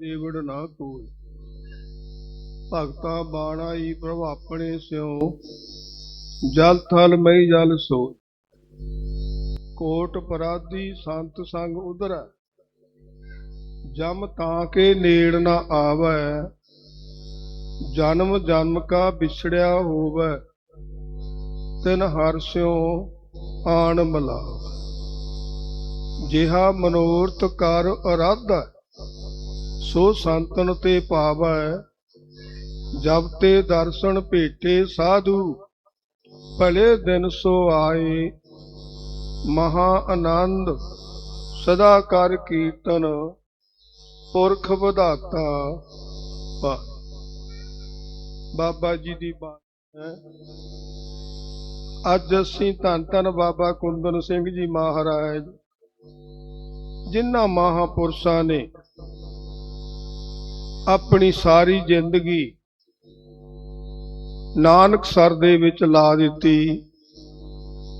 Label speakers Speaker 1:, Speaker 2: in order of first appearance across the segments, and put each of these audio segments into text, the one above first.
Speaker 1: ਦੇਵੜ ਨਾ ਕੋਈ ਭਗਤਾ ਬਾਣਾਈ ਪ੍ਰਭ ਆਪਣੇ ਸਿਉ। ਜਲ ਥਲ ਮਈ ਜਲ ਸੋ ਕੋਟ ਪਰਾਧੀ ਸੰਤ ਸੰਗ ਉਧਰੈ। ਜਮ ਤਾਂ ਕੇ ਨੇੜ ਨਾ ਆਵੈ। ਜਨਮ ਜਨਮ ਕਾ ਵਿਛੜਿਆ ਹੋਵੈ। ਤਿਨ ਹਰ ਸਿਉ ਆਣ ਮਲਾਵ। ਜਿਹਾ ਮਨੋਰਥ ਕਰ ਅਰਾਧਾ। ਸੋ ਸੰਤਨ ਤੇ ਭਾਵੈ ਜਬ ਤੇ ਦਰਸ਼ਨ ਭੇਟੇ ਸਾਧੂ, ਭਲੇ ਦਿਨ ਸੋ ਆਏ। ਮਹਾ ਆਨੰਦ, ਸਦਾ ਕਰ ਕੀਰਤਨ, ਪੁਰਖ ਵਧਾਤਾ। ਬਾਬਾ ਜੀ ਦੀ ਬਾਤ ਹੈ। ਅੱਜ ਅਸੀਂ ਧੰਨ ਧੰਨ ਬਾਬਾ ਕੁੰਦਨ ਸਿੰਘ ਜੀ ਮਹਾਰਾਜ, ਜਿਨ੍ਹਾਂ ਮਹਾਪੁਰਸ਼ਾਂ ਨੇ ਆਪਣੀ ਸਾਰੀ ਜ਼ਿੰਦਗੀ ਨਾਨਕ ਸਰ ਦੇ ਵਿੱਚ ਲਾ ਦਿੱਤੀ।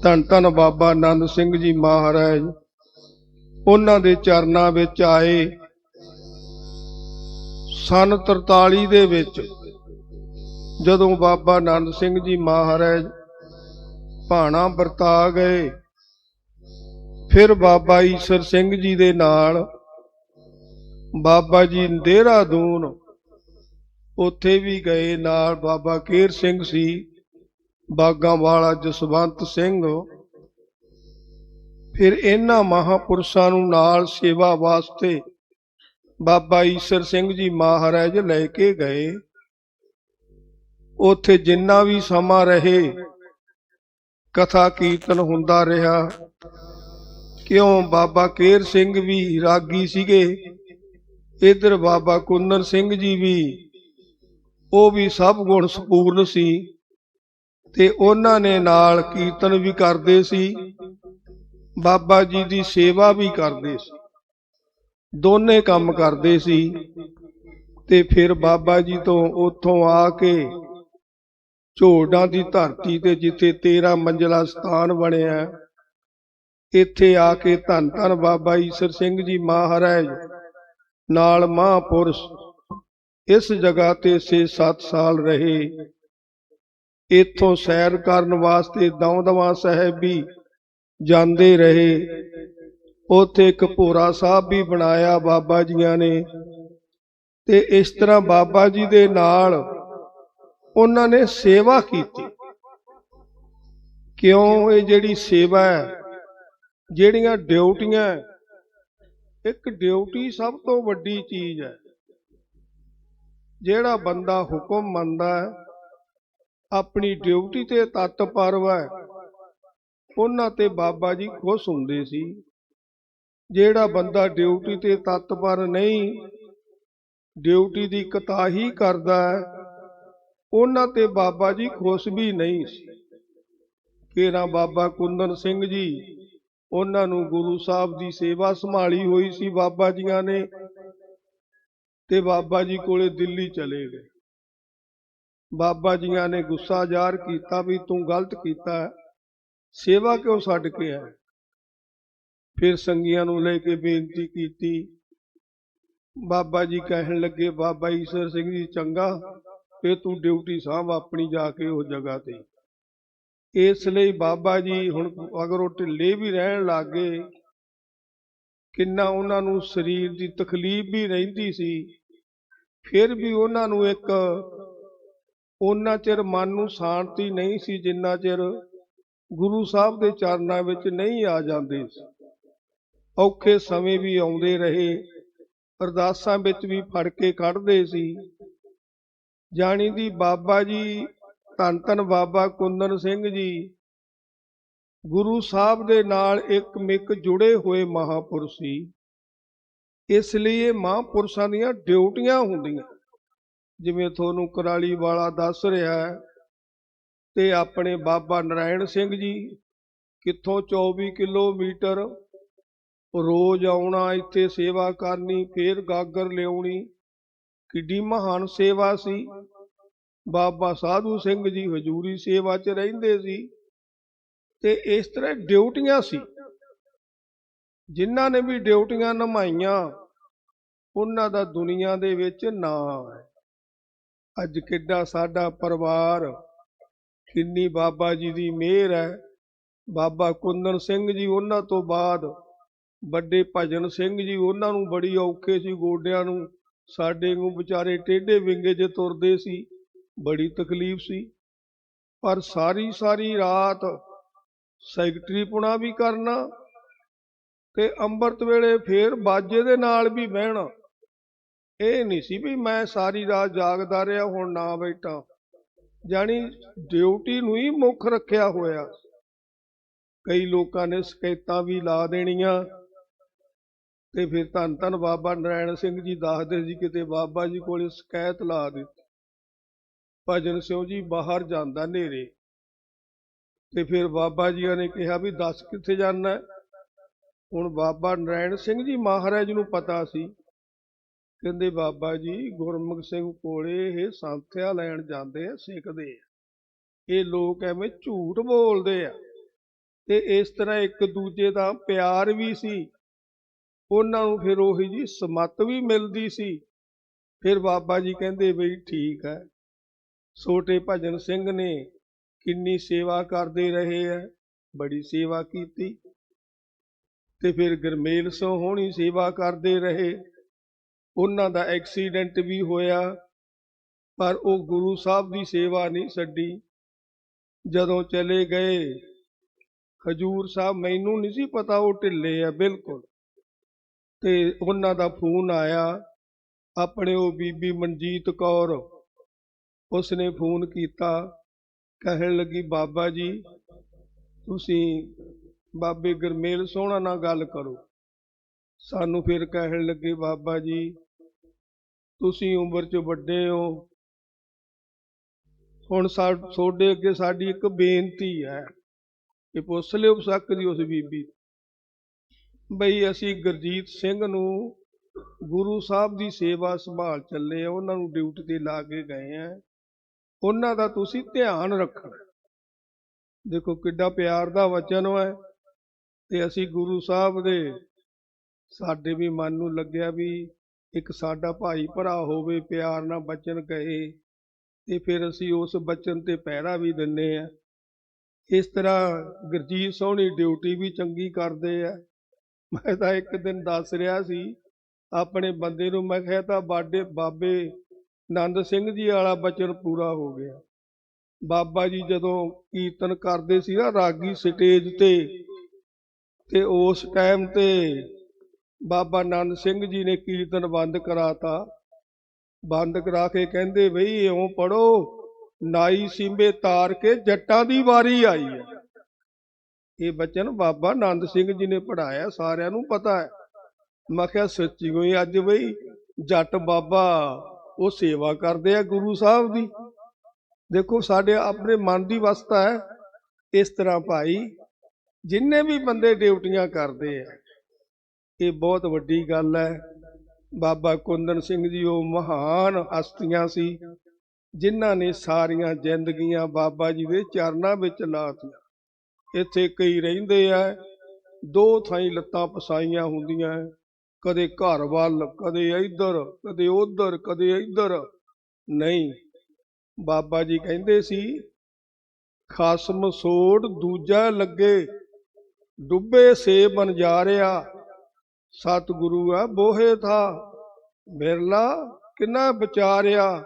Speaker 1: ਧੰਨ ਧੰਨ ਬਾਬਾ ਆਨੰਦ ਸਿੰਘ ਜੀ ਮਹਾਰਾਜ, ਉਹਨਾਂ ਦੇ ਚਰਨਾਂ ਵਿੱਚ ਆਏ। ਸਨ 43 ਦੇ ਵਿੱਚ ਜਦੋਂ ਬਾਬਾ ਆਨੰਦ ਸਿੰਘ ਜੀ ਮਹਾਰਾਜ ਭਾਣਾ ਵਰਤਾ ਗਏ, ਫਿਰ ਬਾਬਾ ਈਸ਼ਰ ਸਿੰਘ ਜੀ ਦੇ ਨਾਲ ਬਾਬਾ ਜੀ ਦੇਹਰਾਦੂਨ, ਉੱਥੇ ਵੀ ਗਏ ਨਾਲ ਬਾਬਾ ਕੇਰ ਸਿੰਘ ਸੀ, ਬਾਗਾਂ ਵਾਲਾ ਜਸਵੰਤ ਸਿੰਘ। ਫਿਰ ਇਹਨਾਂ ਮਹਾਪੁਰਸ਼ਾਂ ਨੂੰ ਨਾਲ ਸੇਵਾ ਵਾਸਤੇ ਬਾਬਾ ਈਸ਼ਰ ਸਿੰਘ ਜੀ ਮਹਾਰਾਜ ਲੈ ਕੇ ਗਏ। ਉੱਥੇ ਜਿੰਨਾ ਵੀ ਸਮਾਂ ਰਹੇ, ਕਥਾ ਕੀਰਤਨ ਹੁੰਦਾ ਰਿਹਾ। ਕਿਉਂ ਬਾਬਾ ਕੇਰ ਸਿੰਘ ਵੀ ਰਾਗੀ ਸੀਗੇ? ਇਧਰ ਬਾਬਾ ਕੁੰਦਨ ਸਿੰਘ ਜੀ ਵੀ, ਉਹ ਵੀ ਸਭ ਗੁਣ ਸੰਪੂਰਨ ਸੀ ਤੇ ਉਹਨਾਂ ਨੇ ਨਾਲ ਕੀਰਤਨ ਵੀ ਕਰਦੇ ਸੀ, ਬਾਬਾ ਜੀ ਦੀ ਸੇਵਾ ਵੀ ਕਰਦੇ ਸੀ, ਦੋਨੇ ਕੰਮ ਕਰਦੇ ਸੀ ਤੇ ਫਿਰ ਬਾਬਾ ਜੀ ਤੋਂ ਉੱਥੋਂ ਆ ਕੇ ਝੋੜਾਂ ਦੀ ਧਰਤੀ ਤੇ ਜਿੱਥੇ 13 ਮੰਜ਼ਲਾ ਸਥਾਨ ਬਣਿਆ, ਇੱਥੇ ਆ ਕੇ ਧੰਨ ਧੰਨ ਬਾਬਾ ਈਸ਼ਰ ਸਿੰਘ ਜੀ ਮਹਾਰਾਜ ਨਾਲ ਮਹਾਪੁਰਸ਼ ਇਸ ਜਗ੍ਹਾ ਤੇ 6-7 ਸਾਲ ਰਹੇ। ਇੱਥੋਂ ਸੈਰ ਕਰਨ ਵਾਸਤੇ ਦੌਂਦਵਾ ਸਾਹਿਬ ਵੀ ਜਾਂਦੇ ਰਹੇ। ਉੱਥੇ ਇੱਕ ਭੋਰਾ ਸਾਹਿਬ ਵੀ ਬਣਾਇਆ ਬਾਬਾ ਜੀਆਂ ਨੇ। ਤੇ ਇਸ ਤਰ੍ਹਾਂ ਬਾਬਾ ਜੀ ਦੇ ਨਾਲ ਉਹਨਾਂ ਨੇ ਸੇਵਾ ਕੀਤੀ। ਕਿਉਂ? ਇਹ ਜਿਹੜੀ ਸੇਵਾ ਹੈ, ਜਿਹੜੀਆਂ ਡਿਊਟੀਆਂ ਇੱਕ ਡਿਊਟੀ ਸਭ ਤੋਂ ਵੱਡੀ ਚੀਜ਼ ਹੈ। ਜਿਹੜਾ ਬੰਦਾ ਹੁਕਮ ਮੰਨਦਾ ਹੈ, ਆਪਣੀ ਡਿਊਟੀ ਤੇ ਤਤਪਰ ਹੈ, ਉਹਨਾਂ ਤੇ ਬਾਬਾ ਜੀ ਖੁਸ਼ ਹੁੰਦੇ ਸੀ। ਜਿਹੜਾ ਬੰਦਾ ਡਿਊਟੀ ਤੇ ਤਤਪਰ ਨਹੀਂ, ਡਿਊਟੀ ਦੀ ਕਤਾਹੀ ਕਰਦਾ ਹੈ, ਉਹਨਾਂ ਤੇ ਬਾਬਾ ਜੀ ਖੁਸ਼ ਵੀ ਨਹੀਂ ਸੀ। ਕੇਰਾ ਬਾਬਾ ਕੁੰਦਨ ਸਿੰਘ ਜੀ ਉਹਨਾਂ ਨੂੰ ਗੁਰੂ ਸਾਹਿਬ ਦੀ ਸੇਵਾ ਸੰਭਾਲੀ ਹੋਈ ਸੀ ਬਾਬਾ ਜੀਆਂ ਨੇ ਤੇ ਬਾਬਾ ਜੀ ਕੋਲੇ ਦਿੱਲੀ ਚਲੇ ਗਏ। ਬਾਬਾ ਜੀਆਂ ਨੇ ਗੁੱਸਾ ਜ਼ਾਹਰ ਕੀਤਾ ਵੀ ਤੂੰ ਗਲਤ ਕੀਤਾ ਸੇਵਾ ਕਿਉਂ ਛੱਡ ਕੇ ਆਇਆ? ਫਿਰ ਸੰਗੀਆਂ ਨੂੰ ਲੈ ਕੇ ਬੇਨਤੀ ਕੀਤੀ। ਬਾਬਾ ਜੀ ਕਹਿਣ ਲੱਗੇ, ਬਾਬਾ ਈਸ਼ਰ ਸਿੰਘ ਜੀ ਚੰਗਾ ਇਹ ਤੂੰ ਡਿਊਟੀ ਸਾਂਭ ਆਪਣੀ ਜਾ ਕੇ ਉਹ ਜਗ੍ਹਾ ਤੇ। ਇਸ ਲਈ ਬਾਬਾ ਜੀ ਹੁਣ ਅਗਰ ਉਹ ਢਿੱਲੇ ਵੀ ਰਹਿਣ ਲੱਗੇ ਕਿੰਨਾ ਉਹਨਾਂ ਨੂੰ ਸਰੀਰ ਦੀ ਤਕਲੀਫ ਵੀ ਰਹਿੰਦੀ ਸੀ, ਫਿਰ ਵੀ ਉਹਨਾਂ ਨੂੰ ਇੱਕ ਉਹਨਾਂ ਚਿਰ ਮਨ ਨੂੰ ਸ਼ਾਂਤੀ ਨਹੀਂ ਸੀ ਜਿੰਨਾ ਚਿਰ ਗੁਰੂ ਸਾਹਿਬ ਦੇ ਚਰਨਾਂ ਵਿੱਚ ਨਹੀਂ ਆ ਜਾਂਦੇ ਔਖੇ ਸਮੇਂ ਵੀ ਆਉਂਦੇ ਰਹੇ, ਅਰਦਾਸਾਂ ਵਿੱਚ ਵੀ ਫੜ ਕੇ ਕੱਢਦੇ ਸੀ। ਜਾਣੀ ਦੀ ਬਾਬਾ ਜੀ ਧੰਨ ਧੰਨ ਬਾਬਾ ਕੁੰਦਨ ਸਿੰਘ ਜੀ। ਗੁਰੂ ਸਾਹਿਬ ਦੇ ਨਾਲ ਇੱਕ ਮਿੱਕ ਜੁੜੇ ਹੋਏ ਮਹਾਪੁਰਸ਼ ਸੀ। ਇਸ ਲਈ ਇਹ ਮਹਾਪੁਰਸ਼ਾਂ ਦੀਆਂ ਡਿਊਟੀਆਂ ਹੁੰਦੀਆਂ। ਜਿਵੇਂ ਤੁਹਾਨੂੰ ਕਰਾਲੀ ਵਾਲਾ ਦੱਸ ਰਿਹਾ ਹੈ ਤੇ ਆਪਣੇ ਬਾਬਾ ਨਰਾਇਣ ਸਿੰਘ ਜੀ, ਕਿੱਥੋਂ 24 ਕਿਲੋਮੀਟਰ ਰੋਜ਼ ਆਉਣਾ, ਇੱਥੇ ਸੇਵਾ ਕਰਨੀ, ਫੇਰ ਗਾਗਰ ਲਿਆਉਣੀ, ਕਿੱਡੀ ਮਹਾਨ ਸੇਵਾ ਸੀ। ਬਾਬਾ ਸਾਧੂ ਸਿੰਘ ਜੀ ਹਜੂਰੀ ਸੇਵਾ 'ਚ ਰਹਿੰਦੇ ਸੀ ਤੇ ਇਸ ਤਰ੍ਹਾਂ ਡਿਊਟੀਆਂ ਸੀ। ਜਿਨ੍ਹਾਂ ਨੇ ਵੀ ਡਿਊਟੀਆਂ ਨਿਭਾਈਆਂ ਉਹਨਾਂ ਦਾ ਦੁਨੀਆ ਦੇ ਵਿੱਚ ਨਾਂ ਹੈ। ਅੱਜ ਕਿੱਡਾ ਸਾਡਾ ਪਰਿਵਾਰ, ਕਿੰਨੀ ਬਾਬਾ ਜੀ ਦੀ ਮਿਹਰ ਹੈ। ਬਾਬਾ ਕੁੰਦਨ ਸਿੰਘ ਜੀ ਉਹਨਾਂ ਤੋਂ ਬਾਅਦ, ਵੱਡੇ ਭਜਨ ਸਿੰਘ ਜੀ ਉਹਨਾਂ ਨੂੰ ਬੜੀ ਔਖੇ ਸੀ ਗੋਡਿਆਂ ਨੂੰ। ਸਾਡੇ ਨੂੰ ਵਿਚਾਰੇ ਟੇਢੇ ਵਿੰਗੇ 'ਚ ਤੁਰਦੇ ਸੀ। ਬੜੀ ਤਕਲੀਫ ਸੀ। ਪਰ ਸਾਰੀ ਸਾਰੀ ਰਾਤ ਸੈਕਟਰੀ ਪੁਣਾ ਵੀ ਕਰਨਾ ਤੇ ਅੰਮ੍ਰਿਤ ਵੇਲੇ ਫੇਰ ਬਾਜੇ ਦੇ ਨਾਲ ਵੀ ਬਹਿਣਾ, ਇਹ ਨਹੀਂ ਸੀ ਵੀ ਮੈਂ ਸਾਰੀ ਰਾਤ ਜਾਗਦਾ ਰਿਹਾ, ਹੁਣ ਨਾ ਬੈਠਾ। ਜਾਣੀ ਡਿਊਟੀ ਨੂੰ ਹੀ ਮੁੱਖ ਰੱਖਿਆ ਹੋਇਆ। ਕਈ ਲੋਕਾਂ ਨੇ ਸ਼ਿਕਾਇਤਾਂ ਵੀ ਲਾ ਦੇਣੀਆਂ ਤੇ ਫਿਰ ਧੰਨ ਧੰਨ ਬਾਬਾ ਨਰਾਇਣ ਸਿੰਘ ਜੀ ਦੱਸਦੇ ਸੀ ਕਿਤੇ ਬਾਬਾ ਜੀ ਕੋਲੇ ਸ਼ਿਕਾਇਤ ਲਾ ਦਿੱਤੀ। ਭਜਨ ਸਿੰਘ ਜੀ ਬਾਹਰ ਜਾਂਦਾ ਨੇਰੇ। ਤੇ ਫਿਰ ਬਾਬਾ ਜੀ ਨੇ ਕਿਹਾ ਵੀ ਦੱਸ ਕਿੱਥੇ ਜਾਣਾ? ਹੁਣ ਬਾਬਾ ਨਰਾਇਣ ਸਿੰਘ ਜੀ ਮਹਾਰਾਜ ਨੂੰ ਪਤਾ ਸੀ। ਕਹਿੰਦੇ ਬਾਬਾ ਜੀ, ਗੁਰਮੁਖ ਸਿੰਘ ਕੋਲੇ ਇਹ ਸੰਥਿਆ ਲੈਣ ਜਾਂਦੇ ਆ, ਸਿੱਖਦੇ ਆ। ਇਹ ਲੋਕ ਐਵੇਂ ਝੂਠ ਬੋਲਦੇ ਆ। ਤੇ ਇਸ ਤਰ੍ਹਾਂ ਇੱਕ ਦੂਜੇ ਦਾ ਪਿਆਰ ਵੀ ਸੀ। ਉਹਨਾਂ ਨੂੰ ਫਿਰ ਉਹੀ ਜੀ ਸਮੱਤ ਵੀ ਮਿਲਦੀ ਸੀ। ਫਿਰ ਬਾਬਾ ਜੀ ਕਹਿੰਦੇ ਬਈ ਠੀਕ ਹੈ। ਛੋਟੇ ਭਜਨ ਸਿੰਘ ਨੇ ਕਿੰਨੀ ਸੇਵਾ ਕਰਦੇ ਰਹੇ ਹੈ ਬੜੀ ਸੇਵਾ ਕੀਤੀ। ਤੇ ਫਿਰ ਗਰਮੇਲ ਸਿੰਘ ਹੋਣੀ ਸੇਵਾ ਕਰਦੇ ਰਹੇ। ਉਹਨਾਂ ਦਾ ਐਕਸੀਡੈਂਟ ਵੀ ਹੋਇਆ, ਪਰ ਉਹ ਗੁਰੂ ਸਾਹਿਬ ਦੀ ਸੇਵਾ ਨਹੀਂ ਛੱਡੀ। ਜਦੋਂ ਚਲੇ ਗਏ, ਖਜੂਰ ਸਾਹਿਬ ਮੈਨੂੰ ਨਹੀਂ ਸੀ ਪਤਾ ਉਹ ਢਿੱਲੇ ਆ ਬਿਲਕੁਲ। ਤੇ ਉਹਨਾਂ ਦਾ ਫੋਨ ਆਇਆ, ਆਪਣੇ ਉਹ ਬੀਬੀ ਮਨਜੀਤ ਕੌਰ ਉਸਨੇ ਫੋਨ ਕੀਤਾ, ਕਹਿਣ ਲੱਗੀ, ਬਾਬਾ ਜੀ, ਤੁਸੀਂ ਬਾਬੇ ਗਰਮੇਲ ਸੋਹਣਾ ਨਾਲ ਗੱਲ ਕਰੋ। ਸਾਨੂੰ ਫਿਰ ਕਹਿਣ ਲੱਗੇ, ਬਾਬਾ ਜੀ, ਤੁਸੀਂ ਉਮਰ 'ਚ ਵੱਡੇ ਹੋ। ਹੁਣ ਸਾ, ਤੁਹਾਡੇ ਅੱਗੇ ਸਾਡੀ ਇੱਕ ਬੇਨਤੀ ਹੈ ਕਿ ਪੁੱਛ ਲਿਓ ਸਕਦੀ ਉਸ ਬੀਬੀ ਬਈ, ਅਸੀਂ ਗੁਰਜੀਤ ਸਿੰਘ ਨੂੰ ਗੁਰੂ ਸਾਹਿਬ ਦੀ ਸੇਵਾ ਸੰਭਾਲ ਚੱਲੇ ਆ, ਉਹਨਾਂ ਨੂੰ ਡਿਊਟੀ ਤੇ ਲਾ ਕੇ ਗਏ ਆ। ਉਹਨਾਂ ਦਾ ਤੁਸੀਂ ਧਿਆਨ ਰੱਖਣਾ। ਦੇਖੋ ਕਿੱਡਾ ਪਿਆਰ ਦਾ ਵਚਨ ਹੈ ਤੇ ਅਸੀਂ ਗੁਰੂ ਸਾਹਿਬ ਦੇ, ਸਾਡੇ ਵੀ ਮਨ ਨੂੰ ਲੱਗਿਆ ਵੀ ਇੱਕ ਸਾਡਾ ਭਾਈ ਭਰਾ ਹੋਵੇ, ਪਿਆਰ ਨਾਲ ਬਚਨ ਕਹੇ, ਤੇ ਫਿਰ ਅਸੀਂ ਉਸ ਬਚਨ ਤੇ ਪਹਿਰਾ ਵੀ ਦਿੰਨੇ ਆ। ਇਸ ਤਰ੍ਹਾਂ ਗੁਰਜੀਤ ਸੋਹਣੀ ਡਿਊਟੀ ਵੀ ਚੰਗੀ ਕਰਦੇ ਆ। ਮੈਂ ਤਾਂ ਇੱਕ ਦਿਨ ਦੱਸ ਰਿਹਾ ਸੀ, ਆਪਣੇ ਬੰਦੇ ਨੂੰ ਮੈਂ ਕਿਹਾ ਤਾਂ ਬਾਡੇ, ਬਾਬੇ ਨੰਦ ਸਿੰਘ ਜੀ ਵਾਲਾ ਬਚਨ ਪੂਰਾ ਹੋ ਗਿਆ। ਬਾਬਾ ਜੀ ਜਦੋਂ ਕੀਰਤਨ ਕਰਦੇ ਸੀ ਨਾ ਰਾਗੀ ਸਟੇਜ ਤੇ ਤੇ ਉਸ ਟਾਈਮ ਤੇ ਬਾਬਾ ਨੰਦ ਸਿੰਘ ਜੀ ਨੇ ਕੀਰਤਨ ਬੰਦ ਕਰਾਤਾ। ਬੰਦ ਕਰਾ ਕੇ ਕਹਿੰਦੇ, ਬਈ ਇਉਂ ਪੜੋ ਨਾਈ ਸਿੰਬੇ ਤਾਰ ਕੇ ਜੱਟਾਂ ਦੀ ਵਾਰੀ ਆਈ ਹੈ। ਇਹ ਬਚਨ ਬਾਬਾ ਨੰਦ ਸਿੰਘ ਜੀ ਨੇ ਪੜਾਇਆ ਸਾਰਿਆਂ ਨੂੰ ਪਤਾ ਹੈ। ਮੈਂ ਕਿਹਾ, ਸੱਚੀ ਹੋਈ ਅੱਜ ਬਈ ਜੱਟ ਬਾਬਾ ਉਹ ਸੇਵਾ ਕਰਦੇ ਆ ਗੁਰੂ ਸਾਹਿਬ ਦੀ। ਦੇਖੋ, ਸਾਡੇ ਆਪਣੇ ਮਨ ਦੀ ਵਸਤਾ ਹੈ ਇਸ ਤਰ੍ਹਾਂ ਭਾਈ, ਜਿੰਨੇ ਵੀ ਬੰਦੇ ਡਿਊਟੀਆਂ ਕਰਦੇ ਆ, ਇਹ ਬਹੁਤ ਵੱਡੀ ਗੱਲ ਹੈ। ਬਾਬਾ ਕੁੰਦਨ ਸਿੰਘ ਜੀ ਉਹ ਮਹਾਨ ਹਸਤੀਆਂ ਸੀ, ਜਿਨ੍ਹਾਂ ਨੇ ਸਾਰੀਆਂ ਜ਼ਿੰਦਗੀਆਂ ਬਾਬਾ ਜੀ ਦੇ ਚਰਨਾਂ ਵਿੱਚ ਲਾਤੀਆਂ ਇੱਥੇ ਕਈ ਰਹਿੰਦੇ ਆ, ਦੋ ਥਾਈਂ ਲੱਤਾਂ ਪਸਾਈਆਂ ਹੁੰਦੀਆਂ। ਕਦੇ ਘਰ ਵੱਲ, ਕਦੇ ਇੱਧਰ, ਕਦੇ ਉੱਧਰ, ਕਦੇ ਇੱਧਰ। ਨਹੀਂ, ਬਾਬਾ ਜੀ ਕਹਿੰਦੇ ਸੀ, ਖਸਮ ਸੋੜ ਦੂਜਾ ਲੱਗੇ, ਡੁੱਬੇ ਸੇ ਬਨ ਰਿਹਾ ਸਤਿਗੁਰੂ ਆ, ਬੋਹੇ ਥਾ। ਬਿਰਲਾ ਕਿੰਨਾ ਵਿਚਾਰਿਆ,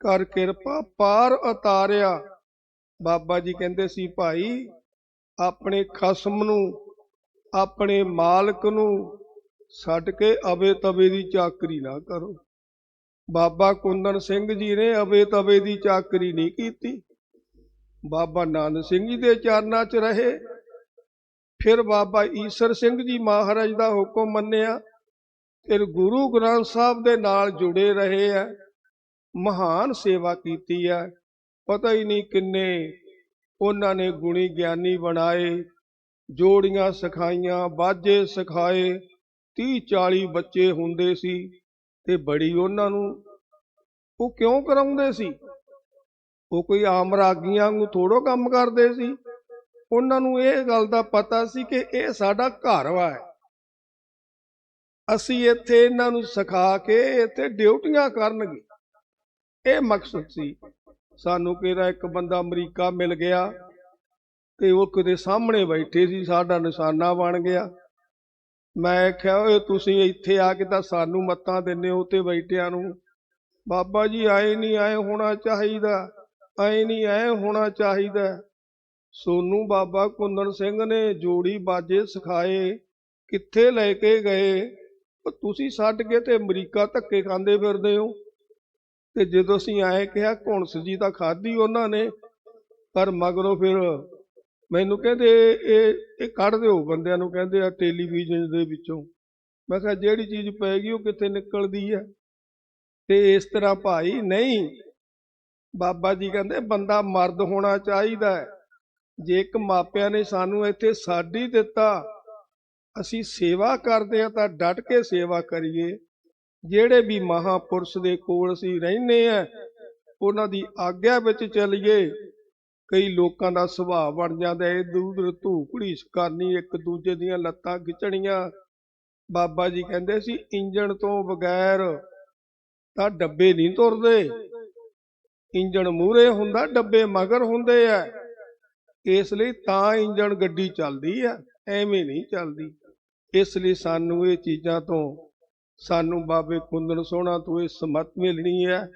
Speaker 1: ਕਰ ਕਿਰਪਾ ਪਾਰ ਉਤਾਰਿਆ। ਬਾਬਾ ਜੀ ਕਹਿੰਦੇ ਸੀ, ਭਾਈ, ਆਪਣੇ ਖਸਮ ਨੂੰ, ਆਪਣੇ ਮਾਲਕ ਨੂੰ ਛੱਡ ਕੇ ਅਵੇ ਤਵੇ ਦੀ ਚਾਕਰੀ ਨਾ ਕਰੋ। ਬਾਬਾ ਕੁੰਦਨ ਸਿੰਘ ਜੀ ਨੇ ਅਵੇ ਤਵੇ ਦੀ ਚਾਕਰੀ ਨਹੀਂ ਕੀਤੀ। ਬਾਬਾ ਨਾਨਕ ਸਿੰਘ ਜੀ ਦੇ ਚਰਨਾਂ 'ਚ ਰਹੇ। ਫਿਰ ਬਾਬਾ ਈਸਰ ਸਿੰਘ ਜੀ ਮਹਾਰਾਜ ਦਾ ਹੁਕਮ ਮੰਨਿਆ। ਫਿਰ ਗੁਰੂ ਗ੍ਰੰਥ ਸਾਹਿਬ ਦੇ ਨਾਲ ਜੁੜੇ ਰਹੇ ਆ ਮਹਾਨ ਸੇਵਾ ਕੀਤੀ ਹੈ ਪਤਾ ਹੀ ਨਹੀਂ ਕਿੰਨੇ ਉਹਨਾਂ ਨੇ ਗੁਣੀ ਗਿਆਨੀ ਬਣਾਏ। ਜੋੜੀਆਂ ਸਿਖਾਈਆਂ ਬਾਜੇ ਸਿਖਾਏ। 30 40 ਬੱਚੇ ਹੁੰਦੇ ਸੀ ਤੇ ਬੜੀ ਉਹਨਾਂ ਨੂੰ, ਉਹ ਕਿਉਂ ਕਰਾਉਂਦੇ ਸੀ? ਉਹ ਕੋਈ ਆਮ ਰਾਗੀਆਂ ਨੂੰ ਥੋੜੋ ਕੰਮ ਕਰਦੇ ਸੀ? ਉਹਨਾਂ ਨੂੰ ਇਹ ਗੱਲ ਦਾ ਪਤਾ ਸੀ ਕਿ ਇਹ ਸਾਡਾ ਘਰ ਵਾ ਹੈ। ਅਸੀਂ ਇੱਥੇ ਇਹਨਾਂ ਨੂੰ ਸਿਖਾ ਕੇ ਇੱਥੇ ਡਿਊਟੀਆਂ ਕਰਨਗੇ। ਇਹ ਮਕਸਦ ਸੀ। ਸਾਨੂੰ ਕਿਹੜਾ ਇੱਕ ਬੰਦਾ ਅਮਰੀਕਾ ਮਿਲ ਗਿਆ ਤੇ ਉਹ ਕਿਤੇ ਸਾਹਮਣੇ ਬੈਠੇ ਸੀ, ਸਾਡਾ ਨਿਸ਼ਾਨਾ ਬਣ ਗਿਆ। ਮੈਂ ਕਿਹਾ, ਓਏ, ਤੁਸੀਂ ਇੱਥੇ ਆ ਕੇ ਤਾਂ ਸਾਨੂੰ ਮੱਤਾਂ ਦਿੰਦੇ ਹੋ ਤੇ ਬੈਠਿਆਂ ਨੂੰ। ਬਾਬਾ ਜੀ, ਆਏ ਨਹੀਂ, ਆਏ ਹੋਣਾ ਚਾਹੀਦਾ। ਆਏ ਨਹੀਂ, ਆਏ ਹੋਣਾ ਚਾਹੀਦਾ। ਸੋਨੂੰ ਬਾਬਾ ਕੁੰਦਨ ਸਿੰਘ ਨੇ ਜੋੜੀ ਬਾਜੇ ਸਿਖਾਏ, ਕਿੱਥੇ ਲੈ ਕੇ ਗਏ? ਤੁਸੀਂ ਛੱਡ ਕੇ ਤੇ ਅਮਰੀਕਾ ਧੱਕੇ ਖਾਂਦੇ ਫਿਰਦੇ ਹੋ। ਤੇ ਜਦੋਂ ਅਸੀਂ ਆਏ ਕਿਹਾ, ਘੁਣਸ ਜੀ ਤਾਂ ਖਾਧੀ ਉਹਨਾਂ ਨੇ, ਪਰ ਮਗਰੋਂ ਫਿਰ ਮੈਨੂੰ ਕਹਿੰਦੇ ਇਹ ਇਹ ਕੱਢ ਦਿਓ, ਬੰਦਿਆਂ ਨੂੰ ਕਹਿੰਦੇ ਆ ਟੈਲੀਵਿਜ਼ਨ ਦੇ ਵਿੱਚੋਂ। ਮੈਂ ਕਿਹਾ ਜਿਹੜੀ ਚੀਜ਼ ਪੈਗੀ ਉਹ ਕਿੱਥੇ ਨਿਕਲਦੀ ਹੈ ਤੇ ਇਸ ਤਰ੍ਹਾਂ ਭਾਈ ਨਹੀਂ, ਬਾਬਾ ਜੀ ਕਹਿੰਦੇ ਬੰਦਾ ਮਰਦ ਹੋਣਾ ਚਾਹੀਦਾ ਹੈ। ਜੇ ਇੱਕ ਮਾਪਿਆਂ ਨੇ ਸਾਨੂੰ ਇੱਥੇ ਸਾਡੀ ਦਿੱਤਾ, ਅਸੀਂ ਸੇਵਾ ਕਰਦੇ ਆ ਤਾਂ ਡਟ ਕੇ ਸੇਵਾ ਕਰੀਏ। ਜਿਹੜੇ ਵੀ ਮਹਾਪੁਰਸ਼ ਦੇ ਕੋਲ ਅਸੀਂ ਰਹਿੰਦੇ ਆ ਉਹਨਾਂ ਦੀ ਆਗਿਆ ਵਿੱਚ ਚੱਲੀਏ। ਕਈ ਲੋਕਾਂ ਦਾ ਸੁਭਾਅ ਬਣ ਜਾਂਦਾ ਏ। ਦੂਰ ਧੂਕੜੀਸ ਕਰਨੀ, ਇੱਕ ਦੂਜੇ ਦੀਆਂ ਲੱਤਾਂ ਖਿੱਚਣੀਆਂ। ਬਾਬਾ ਜੀ ਕਹਿੰਦੇ ਸੀ, ਇੰਜਣ ਤੋਂ ਬਗੈਰ ਤਾਂ ਡੱਬੇ ਨਹੀਂ ਤੁਰਦੇ। ਇੰਜਣ ਮੂਰੇ ਹੁੰਦਾ, ਡੱਬੇ ਮਗਰ ਹੁੰਦੇ ਆ। ਇਸ ਲਈ ਤਾਂ ਇੰਜਣ ਗੱਡੀ ਚੱਲਦੀ ਆ, ਐਵੇਂ ਨਹੀਂ ਚੱਲਦੀ। ਇਸ ਲਈ ਸਾਨੂੰ ਇਹ ਚੀਜ਼ਾਂ ਤੋਂ, ਸਾਨੂੰ ਬਾਬੇ ਕੁੰਦਨ ਸੋਹਣਾ ਤੋਂ ਇਹ ਸਮਤ ਮਿਲਣੀ ਹੈ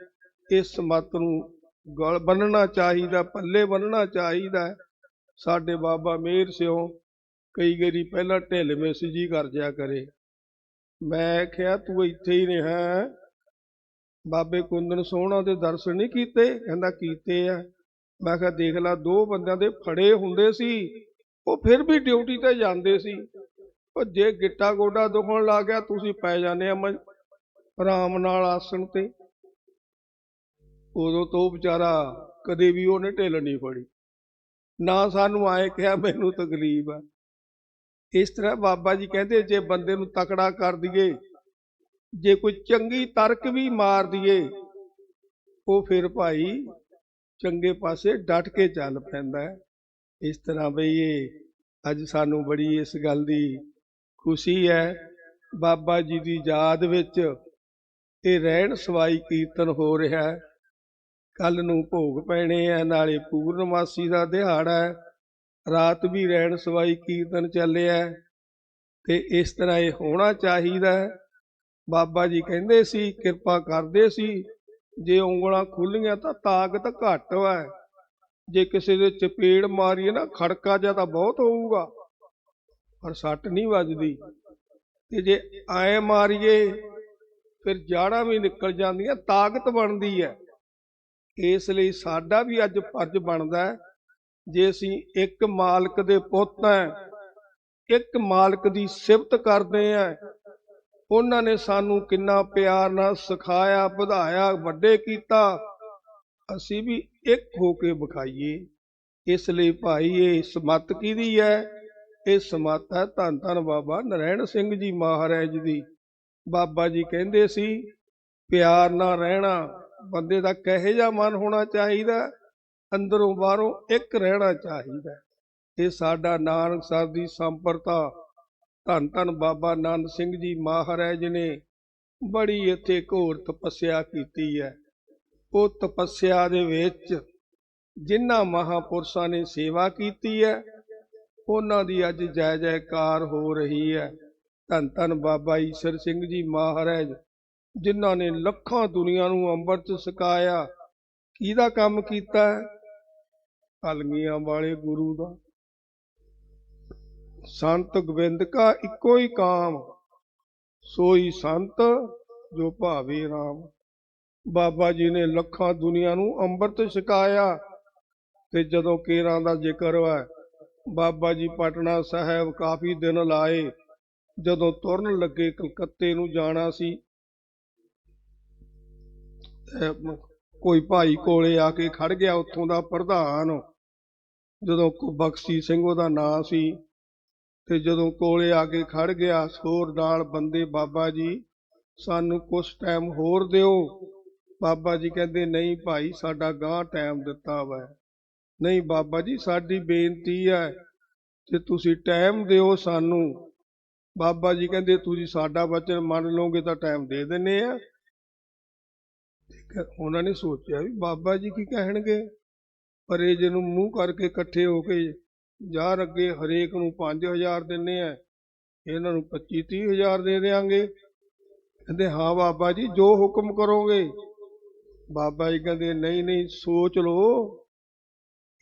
Speaker 1: ਇਸ ਸਮਤ ਨੂੰ ਗਲ ਬੰਨਣਾ ਚਾਹੀਦਾ, ਪੱਲੇ ਬੰਨਣਾ ਚਾਹੀਦਾ ਸਾਡੇ ਬਾਬਾ ਮੇਰ ਸਿਓ, ਕਈ ਵਾਰੀ ਪਹਿਲਾਂ ਢਿੱਲ ਮਿਸ ਜੀ ਕਰ ਜਿਆ ਕਰੇ। ਮੈਂ ਕਿਹਾ, ਤੂੰ ਇੱਥੇ ਹੀ ਰਿਹਾ ਬਾਬੇ ਕੁੰਦਨ ਸੋਹਣਾ ਦੇ ਦਰਸ਼ਨ ਨਹੀਂ ਕੀਤੇ? ਕਹਿੰਦਾ, ਕੀਤੇ ਆ। ਮੈਂ ਕਿਹਾ, ਦੇਖ ਲੈ, ਦੋ ਬੰਦਿਆਂ ਦੇ ਫੜੇ ਹੁੰਦੇ ਸੀ, ਉਹ ਫਿਰ ਵੀ ਡਿਊਟੀ ਤੇ ਜਾਂਦੇ ਸੀ। ਉਹ ਜੇ ਗਿੱਟਾ ਗੋਡਾ ਦੁਖਣ ਲੱਗ ਗਿਆ, ਤੁਸੀਂ ਪੈ ਜਾਂਦੇ ਆ ਮ- ਆਰਾਮ ਨਾਲ ਆਸਣ ਤੇ। ਉਦੋਂ ਤੋਂ ਵਿਚਾਰਾ ਕਦੇ ਵੀ ਉਹਨੇ ਢਿੱਲ ਨਹੀਂ ਫੜੀ। ਨਾ ਸਾਨੂੰ ਆਏ ਕਿਹਾ, ਮੈਨੂੰ ਤਕਲੀਫ ਆ। ਇਸ ਤਰ੍ਹਾਂ ਬਾਬਾ ਜੀ ਕਹਿੰਦੇ, ਜੇ ਬੰਦੇ ਨੂੰ ਤਕੜਾ ਕਰ ਦਈਏ, ਜੇ ਕੋਈ ਚੰਗੀ ਤਰਕ ਵੀ ਮਾਰ ਦਈਏ, ਉਹ ਫਿਰ ਭਾਈ ਚੰਗੇ ਪਾਸੇ ਡਟ ਕੇ ਚੱਲ ਪੈਂਦਾ ਹੈ। ਇਸ ਤਰ੍ਹਾਂ ਬਈ ਇਹ ਅੱਜ ਸਾਨੂੰ ਬੜੀ ਇਸ ਗੱਲ ਦੀ ਖੁਸ਼ੀ ਹੈ। ਬਾਬਾ ਜੀ ਦੀ ਯਾਦ ਵਿੱਚ ਇਹ ਰਹਿਣ ਸਵਾਈ ਕੀਰਤਨ ਹੋ ਰਿਹਾ ਹੈ। ਕੱਲ ਨੂੰ ਭੋਗ ਪੈਣੇ ਆ, ਨਾਲੇ ਪੂਰਨਮਾਸੀ ਦਾ ਦਿਹਾੜਾ ਹੈ। ਰਾਤ ਵੀ ਰਹਿਣ ਸਵਾਈ ਕੀਰਤਨ ਚੱਲਿਆ ਹੈ ਤੇ ਇਸ ਤਰ੍ਹਾਂ ਇਹ ਹੋਣਾ ਚਾਹੀਦਾ ਬਾਬਾ ਜੀ ਕਹਿੰਦੇ ਸੀ, ਕਿਰਪਾ ਕਰਦੇ ਸੀ। ਜੇ ਉਂਗਲਾਂ ਖੁੱਲੀਆਂ ਤਾਂ ਤਾਕਤ ਘੱਟ ਵਾ। ਜੇ ਕਿਸੇ ਦੇ ਚਪੇੜ ਮਾਰੀਏ ਨਾ, ਖੜਕਾ ਜਾਂ ਤਾਂ ਬਹੁਤ ਹੋਊਗਾ। ਪਰ ਸੱਟ ਨਹੀਂ ਵੱਜਦੀ। ਤੇ ਜੇ ਐ ਮਾਰੀਏ, ਫਿਰ ਜਾੜਾਂ ਵੀ ਨਿਕਲ ਜਾਂਦੀਆਂ, ਤਾਕਤ ਬਣਦੀ ਹੈ। ਇਸ ਲਈ ਸਾਡਾ ਵੀ ਅੱਜ ਫਰਜ਼ ਬਣਦਾ ਹੈ ਜੇ ਅਸੀਂ ਇੱਕ ਮਾਲਕ ਦੇ ਪੁੱਤ ਹੈ, ਇੱਕ ਮਾਲਕ ਦੀ ਸਿਫਤ ਕਰਦੇ ਆ ਉਹਨਾਂ ਨੇ ਸਾਨੂੰ ਕਿੰਨਾ ਪਿਆਰ ਨਾਲ ਸਿਖਾਇਆ, ਵਧਾਇਆ, ਵੱਡੇ ਕੀਤਾ, ਅਸੀਂ ਵੀ ਇੱਕ ਹੋ ਕੇ ਵਿਖਾਈਏ। ਇਸ ਲਈ ਭਾਈ ਇਹ ਸਮੱਤ ਕਿਹਦੀ ਹੈ? ਇਹ ਸਮੱਤ ਹੈ ਧੰਨ ਧੰਨ ਬਾਬਾ ਨਰੈਣ ਸਿੰਘ ਜੀ ਮਹਾਰਾਜ ਦੀ। ਬਾਬਾ ਜੀ ਕਹਿੰਦੇ ਸੀ, ਪਿਆਰ ਨਾਲ ਰਹਿਣਾ ਬੰਦੇ ਦਾ ਕਹੇ ਜਾ ਮਨ ਹੋਣਾ ਚਾਹੀਦਾ? ਅੰਦਰੋਂ ਬਾਹਰੋਂ ਇੱਕ ਰਹਿਣਾ ਚਾਹੀਦਾ। ਇਹ ਸਾਡਾ ਨਾਨਕ ਸਾਹਿਬ ਦੀ ਸੰਪਰਤਾ। ਧੰਨ ਧੰਨ ਬਾਬਾ ਆਨੰਦ ਸਿੰਘ ਜੀ ਮਹਾਰਾਜ ਨੇ ਬੜੀ ਇੱਥੇ ਘੋਰ ਤਪੱਸਿਆ ਕੀਤੀ ਹੈ। ਉਹ ਤਪੱਸਿਆ ਦੇ ਵਿੱਚ ਜਿਨ੍ਹਾਂ ਮਹਾਪੁਰਸ਼ਾਂ ਨੇ ਸੇਵਾ ਕੀਤੀ ਹੈ, ਉਹਨਾਂ ਦੀ ਅੱਜ ਜੈ ਜੈਕਾਰ ਹੋ ਰਹੀ ਹੈ। ਧੰਨ ਧੰਨ ਬਾਬਾ ਈਸ਼ਰ ਸਿੰਘ ਜੀ ਮਹਾਰਾਜ ਜਿਨ੍ਹਾਂ ਨੇ ਲੱਖਾਂ ਦੁਨੀਆ ਨੂੰ ਅੰਮ੍ਰਿਤ ਛਕਾਇਆ, ਕਿਹਦਾ ਕੰਮ ਕੀਤਾ? ਹੈ ਕਲਗੀਆਂ ਵਾਲੇ ਗੁਰੂ ਦਾ। ਸੰਤ ਗੋਬਿੰਦ ਕਾ ਇੱਕੋ ਹੀ ਕਾਮ, ਸੋਈ ਸੰਤ ਜੋ ਭਾਵੇ ਰਾਮ। ਬਾਬਾ ਜੀ ਨੇ ਲੱਖਾਂ ਦੁਨੀਆ ਨੂੰ ਅੰਮ੍ਰਿਤ ਛਕਾਇਆ ਤੇ ਜਦੋਂ ਕੇਰਾਂ ਦਾ ਜ਼ਿਕਰ ਹੋਇਆ, ਬਾਬਾ ਜੀ ਪਟਨਾ ਸਾਹਿਬ ਕਾਫੀ ਦਿਨ ਲਾਏ, ਜਦੋਂ ਤੁਰਨ ਲੱਗੇ ਕਲਕੱਤੇ ਨੂੰ ਜਾਣਾ ਸੀ ਕੋਈ ਭਾਈ ਕੋਲੇ ਆ ਕੇ ਖੜ ਗਿਆ ਉੱਥੋਂ ਦਾ ਪ੍ਰਧਾਨ। ਜਦੋਂ ਕੋ ਬਖਸ਼ੀ ਸਿੰਘ ਉਹਦਾ ਨਾਂ ਸੀ ਤੇ ਜਦੋਂ ਕੋਲੇ ਆ ਕੇ ਖੜ ਗਿਆ, ਸੋਰ ਨਾਲ ਬੰਦੇ, ਬਾਬਾ ਜੀ, ਸਾਨੂੰ ਕੁਝ ਟਾਈਮ ਹੋਰ ਦਿਓ। ਬਾਬਾ ਜੀ ਕਹਿੰਦੇ, ਨਹੀਂ ਭਾਈ, ਸਾਡਾ ਗਾਂ ਟਾਈਮ ਦਿੱਤਾ ਵਾ। ਨਹੀਂ ਬਾਬਾ ਜੀ, ਸਾਡੀ ਬੇਨਤੀ ਹੈ ਕਿ ਤੁਸੀਂ ਟਾਈਮ ਦਿਓ ਸਾਨੂੰ। ਬਾਬਾ ਜੀ ਕਹਿੰਦੇ, ਤੁਸੀਂ ਸਾਡਾ ਵਚਨ ਮੰਨ ਲਓਗੇ ਤਾਂ ਟਾਈਮ ਦੇ ਦਿੰਨੇ ਆ। ਠੀਕ ਹੈ, ਉਹਨਾਂ ਨੇ ਸੋਚਿਆ ਵੀ ਬਾਬਾ ਜੀ ਕੀ ਕਹਿਣਗੇ? ਪਰ ਇਹ ਜਿਹਨੂੰ ਮੂੰਹ ਕਰਕੇ ਇਕੱਠੇ ਹੋ ਕੇ ਯਾਰ ਅੱਗੇ ਹਰੇਕ ਨੂੰ 5000 ਦਿੰਨੇ ਆ ਇਹਨਾਂ ਨੂੰ 25 30000 ਦੇ ਦੇਾਂਗੇ ਕਹਿੰਦੇ ਹਾਂ ਬਾਬਾ ਜੀ ਜੋ ਹੁਕਮ ਕਰੋਗੇ। ਬਾਬਾ ਜੀ ਕਹਿੰਦੇ ਨਹੀਂ ਨਹੀਂ ਸੋਚ ਲਓ।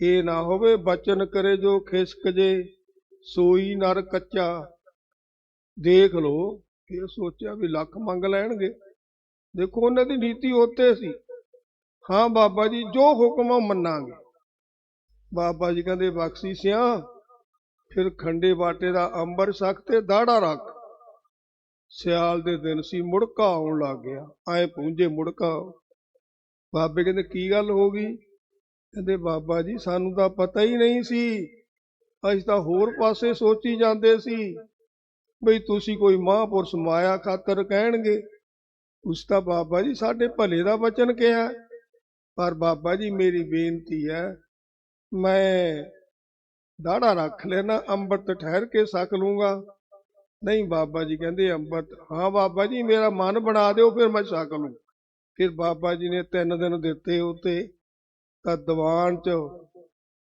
Speaker 1: ਇਹ ਨਾ ਹੋਵੇ ਬਚਨ ਕਰੇ ਜੋ ਖਿਸਕ ਜੇ ਸੋਈ ਨਰ ਕੱਚਾ। ਦੇਖ ਲਓ। ਫਿਰ ਸੋਚਿਆ ਵੀ ਲੱਖ ਮੰਗ ਲੈਣਗੇ। ਦੇਖੋ, ਉਹਨਾਂ ਦੀ ਨੀਤੀ ਉੱਤੇ ਸੀ। ਹਾਂ, ਬਾਬਾ ਜੀ, ਜੋ ਹੁਕਮ ਆ ਮੰਨਾਂਗੇ। ਬਾਬਾ ਜੀ ਕਹਿੰਦੇ, ਬਖਸ਼ੀ ਸਿਆ, ਫਿਰ ਖੰਡੇ ਬਾਟੇ ਦਾ ਅੰਬਰ ਸਖ ਤੇ ਦਾੜਾ ਰੱਖ। ਸਿਆਲ ਦੇ ਦਿਨ ਸੀ, ਮੁੜਕਾ ਆਉਣ ਲੱਗ ਗਿਆ। ਐ ਪੂੰਝੇ ਮੁੜਕਾ ਬਾਬੇ ਕਹਿੰਦੇ, ਕੀ ਗੱਲ ਹੋ ਗਈ? ਕਹਿੰਦੇ, ਬਾਬਾ ਜੀ, ਸਾਨੂੰ ਤਾਂ ਪਤਾ ਹੀ ਨਹੀਂ ਸੀ। ਅਸੀਂ ਤਾਂ ਹੋਰ ਪਾਸੇ ਸੋਚੀ ਜਾਂਦੇ ਸੀ। ਬਈ, ਤੁਸੀਂ ਕੋਈ ਮਹਾਂਪੁਰਸ਼ ਮਾਇਆ ਖਾਤਰ ਕਹਿਣਗੇ। ਉਸ ਤਾਂ ਬਾਬਾ ਜੀ ਸਾਡੇ ਭਲੇ ਦਾ ਵਚਨ ਕਿਹਾ। ਪਰ ਬਾਬਾ ਜੀ ਮੇਰੀ ਬੇਨਤੀ ਹੈ, ਮੈਂ ਦਾੜਾ ਰੱਖ ਲੈਣਾ ਅੰਮ੍ਰਿਤ ਠਹਿਰ ਕੇ ਸਕ ਲੂੰਗਾ। ਨਹੀਂ ਬਾਬਾ ਜੀ ਕਹਿੰਦੇ ਅੰਮ੍ਰਿਤ, ਹਾਂ ਬਾਬਾ ਜੀ ਮੇਰਾ ਮਨ ਬਣਾ ਦਿਓ, ਫਿਰ ਮੈਂ ਛਕ ਲੂੰ। ਫਿਰ ਬਾਬਾ ਜੀ ਨੇ ਤਿੰਨ ਦਿਨ ਦਿੱਤੇ ਉਤੇ, ਤਾਂ ਦੀਵਾਨ 'ਚ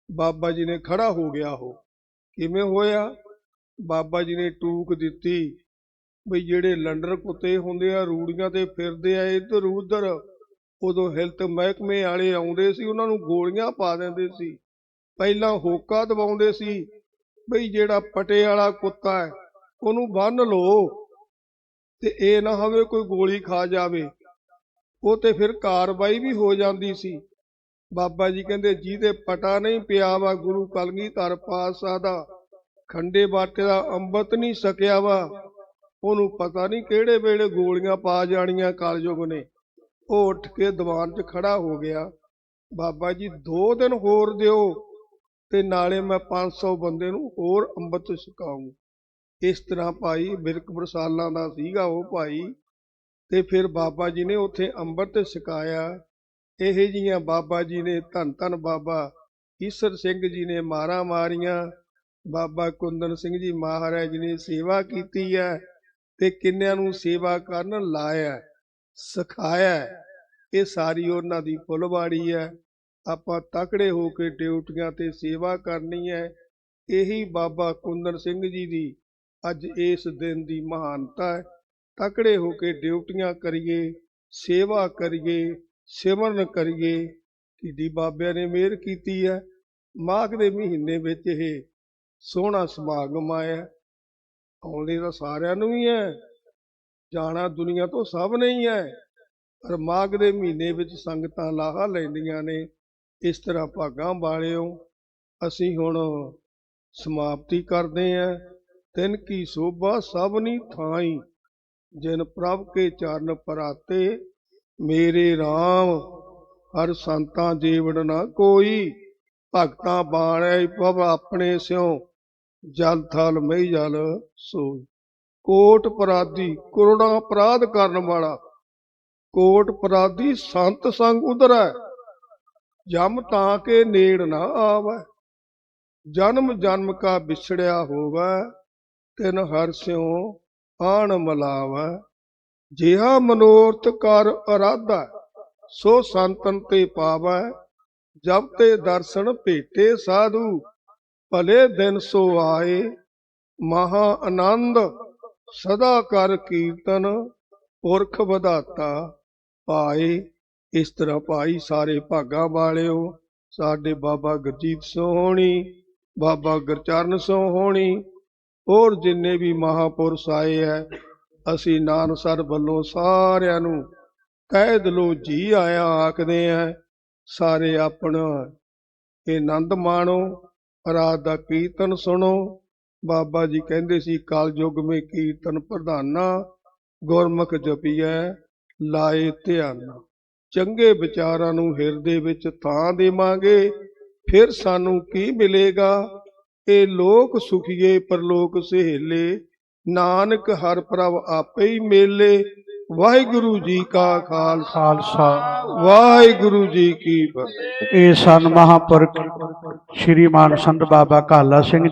Speaker 1: ਬਾਬਾ ਜੀ ਨੇ ਖੜਾ ਹੋ ਗਿਆ ਉਹ। ਕਿਵੇਂ ਹੋਇਆ? ਬਾਬਾ ਜੀ ਨੇ ਟੂਕ ਦਿੱਤੀ। ਬਈ ਜਿਹੜੇ ਲੰਡਰ ਕੁੱਤੇ ਹੁੰਦੇ ਆ, ਰੂੜੀਆਂ ਤੇ ਫਿਰਦੇ ਆ, ਇੱਧਰ ਉਧਰ। ਉਦੋਂ ਹੈਲਥ ਮਹਿਕਮੇ ਵਾਲੇ ਆਉਂਦੇ ਸੀ, ਉਹਨਾਂ ਨੂੰ ਗੋਲੀਆਂ ਪਾ ਦਿੰਦੇ ਸੀ। ਪਹਿਲਾਂ ਹੋਕਾ ਦਵਾਉਂਦੇ ਸੀ, ਬਈ ਜਿਹੜਾ ਪਟੇ ਵਾਲਾ ਕੁੱਤਾ ਹੈ, ਉਹਨੂੰ ਬੰਨ ਲਓ ਤੇ ਇਹ ਨਾ ਹੋਵੇ ਕੋਈ ਗੋਲੀ ਖਾ ਜਾਵੇ। ਉਹ ਤੇ ਫਿਰ ਕਾਰਵਾਈ ਵੀ ਹੋ ਜਾਂਦੀ ਸੀ। ਬਾਬਾ ਜੀ ਕਹਿੰਦੇ, ਜਿਹਦੇ ਪਟਾ ਨਹੀਂ ਪਿਆ ਵਾ, ਗੁਰੂ ਕਲਗੀਧਰ ਪਾਤਸ਼ਾਹ ਦਾ, ਖੰਡੇ ਬਾਟੇ ਦਾ ਅੰਮ੍ਰਿਤ ਨਹੀਂ ਸਕਿਆ ਵਾ। ਉਹਨੂੰ ਪਤਾ ਨਹੀਂ ਕਿਹੜੇ ਵੇਲੇ ਗੋਲੀਆਂ ਪਾ ਜਾਣੀਆਂ ਕਲਯੁਗ ਨੇ। ਉਹ ਉੱਠ ਕੇ ਦੀਵਾਨ 'ਚ ਖੜਾ ਹੋ ਗਿਆ। ਬਾਬਾ ਜੀ, ਦੋ ਦਿਨ ਹੋਰ ਦਿਓ ਤੇ ਨਾਲੇ ਮੈਂ 500 ਬੰਦੇ ਨੂੰ ਹੋਰ ਅੰਮ੍ਰਿਤ ਛਕਾਉਂ ਇਸ ਤਰ੍ਹਾਂ ਭਾਈ ਬਿਰਕ ਬਰਸਾਲਾਂ ਦਾ ਸੀਗਾ ਉਹ ਭਾਈ। ਤੇ ਫਿਰ ਬਾਬਾ ਜੀ ਨੇ ਉੱਥੇ ਅੰਮ੍ਰਿਤ ਛਕਾਇਆ। ਇਹ ਜੀਆਂ ਬਾਬਾ ਜੀ ਨੇ ਧੰਨ ਧੰਨ ਬਾਬਾ ਈਸਰ ਸਿੰਘ ਜੀ ਨੇ ਮਾਰਾਂ ਮਾਰੀਆਂ। ਬਾਬਾ ਕੁੰਦਨ ਸਿੰਘ ਜੀ ਮਹਾਰਾਜ ਨੇ ਸੇਵਾ ਕੀਤੀ ਹੈ। ਤੇ ਕਿੰਨਿਆਂ ਨੂੰ ਸੇਵਾ ਕਰਨ ਲਾਇਆ ਸਿਖਾਇਆ ਇਹ ਸਾਰੀ ਉਹਨਾਂ ਦੀ ਫੁੱਲਵਾੜੀ ਹੈ। ਆਪਾਂ ਤਕੜੇ ਹੋ ਕੇ ਡਿਊਟੀਆਂ ਤੇ ਸੇਵਾ ਕਰਨੀ ਹੈ। ਇਹੀ ਬਾਬਾ ਕੁੰਦਨ ਸਿੰਘ ਜੀ ਦੀ ਅੱਜ ਇਸ ਦਿਨ ਦੀ ਮਹਾਨਤਾ ਹੈ। ਤਕੜੇ ਹੋ ਕੇ ਡਿਊਟੀਆਂ ਕਰੀਏ, ਸੇਵਾ ਕਰੀਏ, ਸਿਮਰਨ ਕਰੀਏ। ਕਿਡੀ ਬਾਬਿਆਂ ਨੇ ਮਿਹਰ ਕੀਤੀ ਹੈ। ਮਾਘ ਦੇ ਮਹੀਨੇ ਵਿੱਚ ਇਹ ਸੋਹਣਾ ਸਮਾਗਮ ਆਇਆ। ਆਉਂਦੇ ਤਾਂ ਸਾਰਿਆਂ ਨੂੰ ਹੀ ਹੈ। ਜਾਣਾ ਦੁਨੀਆ ਤੋਂ ਸਭ ਨਹੀਂ ਹੈ ਪਰ ਮਾਘ ਦੇ ਮਹੀਨੇ ਵਿੱਚ ਸੰਗਤਾਂ ਲਾਹਾ ਲੈਂਦੀਆਂ ਨੇ, ਇਸ ਤਰ੍ਹਾਂ ਭਾਗਾਂ ਵਾਲਿਓ, ਅਸੀਂ ਹੁਣ ਸਮਾਪਤੀ ਕਰਦੇ ਹਾਂ। ਤਿਨ ਕੀ ਸੋਭਾ ਸਭਨੀ ਥਾਈ, ਜਿਨ ਪ੍ਰਭ ਕੇ ਚਰਨ ਪਰਾਤੇ, ਮੇਰੇ RAM ਹਰ ਸੰਤਾਂ ਜੀਵਨ ਨਾ ਕੋਈ, ਭਗਤਾਂ ਬਾਣੈ ਪਵ ਆਪਣੇ ਸਿਉ। ਜਲ ਥਲ ਮਈ ਜਲ ਸੋਈ। ਕੋਟ ਅਪਰਾਧੀ ਕਰੋੜਾਂ ਅਪਰਾਧ ਕਰਨ ਵਾਲਾ। ਕੋਟ ਅਪਰਾਧੀ ਸੰਤ ਸੰਗ ਉਧਰੈ। ਜਮ ਤਾਂ ਕੇ ਨੇੜ ਨਾ ਆਵੈ। ਜਨਮ ਜਨਮ ਕਾ ਵਿਛੜਿਆ ਹੋਵੈ। ਤਿਨ ਹਰ ਸਿਉ ਆਣ ਮਲਾਵੈ। ਜਿਹਾ ਮਨੋਰਥ ਕਰ ਅਰਾਧਾ, ਸੋ ਸੰਤਨ ਤੇ ਪਾਵੈ। ਜਬ ਤੇ ਦਰਸ਼ਨ ਭੇਟੇ ਸਾਧੂ। ਭਲੇ ਦਿਨ ਸੋ ਆਏ, ਮਹਾ ਆਨੰਦ ਸਦਾ ਕਰ ਕੀਰਤਨ, ਪੁਰਖ ਵਧਾਤਾ ਪਾਏ ਇਸ ਤਰ੍ਹਾਂ ਭਾਈ ਸਾਰੇ ਭਾਗਾਂ ਵਾਲਿਓ, ਸਾਡੇ ਬਾਬਾ ਗੁਰਜੀਤ ਸਿੰਘ ਹੋਣੀ, ਬਾਬਾ ਗੁਰਚਰਨ ਸਿੰਘ ਹੋਣੀ, ਹੋਰ ਜਿੰਨੇ ਵੀ ਮਹਾਪੁਰਸ਼ ਆਏ ਹੈ ਅਸੀਂ ਨਾਨਸਰ ਵੱਲੋਂ ਸਾਰਿਆਂ ਨੂੰ ਕਹਿ ਦਿਲੋਂ ਜੀ ਆਇਆ ਆਖਦੇ ਆ ਸਾਰੇ ਆਪਣਾ ਇਹ ਆਨੰਦ ਮਾਣੋ। ਰਾਤ ਦਾ ਕੀਰਤਨ ਸੁਣੋ। ਬਾਬਾ ਜੀ ਕਹਿੰਦੇ ਸੀ ਕਲਯੁਗ ਮੇ ਕੀਰਤਨ ਪ੍ਰਧਾਨਾ, ਗੁਰਮੁਖ ਜਪੀਐ, ਲਾਏ ਧਿਆਨ। ਚੰਗੇ ਵਿਚਾਰਾਂ ਨੂੰ ਹਿਰਦੇ ਵਿੱਚ ਥਾਂ ਦੇਵਾਂਗੇ, ਫਿਰ ਸਾਨੂੰ ਕੀ ਮਿਲੇਗਾ? ਇਹ ਲੋਕ ਸੁਖੀਏ, ਪਰਲੋਕ ਸਹੇਲੇ, ਨਾਨਕ ਹਰ ਪ੍ਰਭ ਆਪੇ ਹੀ ਮੇਲੇ। ਵਾਹਿਗੁਰੂ ਜੀ ਕਾ
Speaker 2: ਖਾਲਸਾ।
Speaker 1: ਵਾਹਿਗੁਰੂ ਜੀ ਕੀ ਫਤਿਹ।
Speaker 2: ਇਹ ਸਨ ਮਹਾਂਪੁਰਖ ਸ਼੍ਰੀਮਾਨ ਸੰਤ ਬਾਬਾ ਕਾਲਾ ਸਿੰਘ